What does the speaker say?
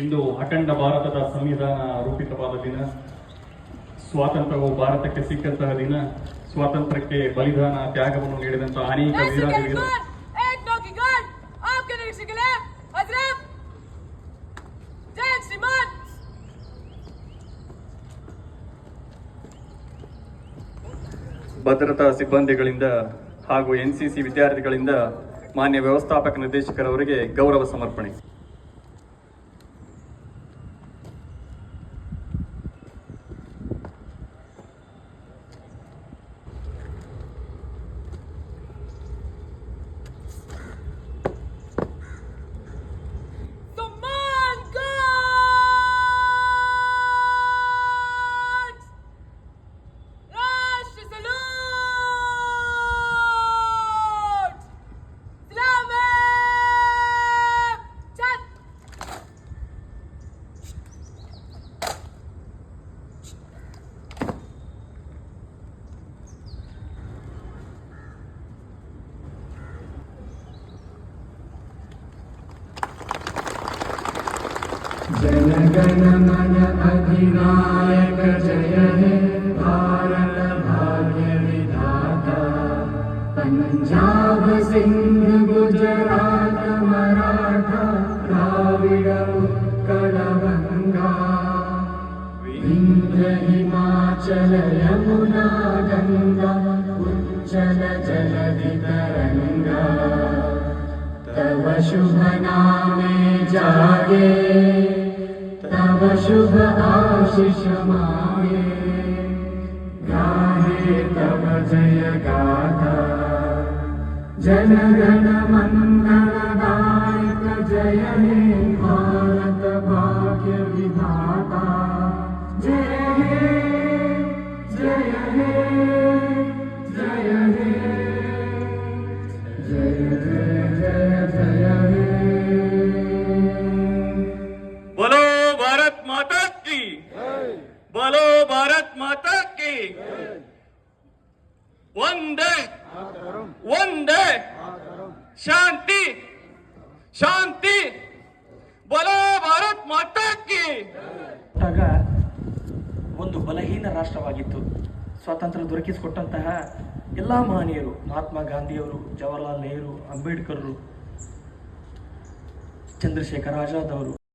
ಇಂದು ಅಖಂಡ ಭಾರತದ ಸಂವಿಧಾನ ರೂಪಿತವಾದ ದಿನ. ಸ್ವಾತಂತ್ರ್ಯವು ಭಾರತಕ್ಕೆ ಸಿಕ್ಕಂತಹ ದಿನ. ಸ್ವಾತಂತ್ರ್ಯಕ್ಕೆ ಬಲಿದಾನ ತ್ಯಾಗವನ್ನು ನೀಡಿದಂತಹ ಅನೇಕ ವೀರಾಧಿವೀರ ಭದ್ರತಾ ಸಿಬ್ಬಂದಿಗಳಿಂದ ಹಾಗೂ ಎನ್ಸಿಸಿ ವಿದ್ಯಾರ್ಥಿಗಳಿಂದ ಮಾನ್ಯ ವ್ಯವಸ್ಥಾಪಕ ನಿರ್ದೇಶಕರವರಿಗೆ ಗೌರವ ಸಮರ್ಪಣೆ. जनगण अभिनायक जय हे भारत भाग्य विधा पञ्जाब सिंह गुजरात मराठा भाव हिमाचल यमुना गङ्गा उच्चल जलदितरङ्गा तव शुभग नामे जागे शुभ आशिष मागे गाहे तव जय गाथा। जनगण मंगलदायक जय हे भारत भाग्य विधाता। जय हे जय हे ಒಂದೇ. ಒಂದೇ. ಶಾಂತಿ. ಶಾಂತಿ. ಬಲೋ ಭಾರತ್ ಮಾತಾಕಿ ಒಂದು ಬಲಹೀನ ರಾಷ್ಟ್ರವಾಗಿತ್ತು. ಸ್ವಾತಂತ್ರ್ಯ ದೊರಕಿಸಿಕೊಟ್ಟಂತಹ ಎಲ್ಲ ಮಹನೀಯರು, ಮಹಾತ್ಮ ಗಾಂಧಿಯವರು, ಜವಾಹರಲಾಲ್ ನೆಹರು, ಅಂಬೇಡ್ಕರ್ರು, ಚಂದ್ರಶೇಖರ್ ಆಜಾದ್ ಅವರು.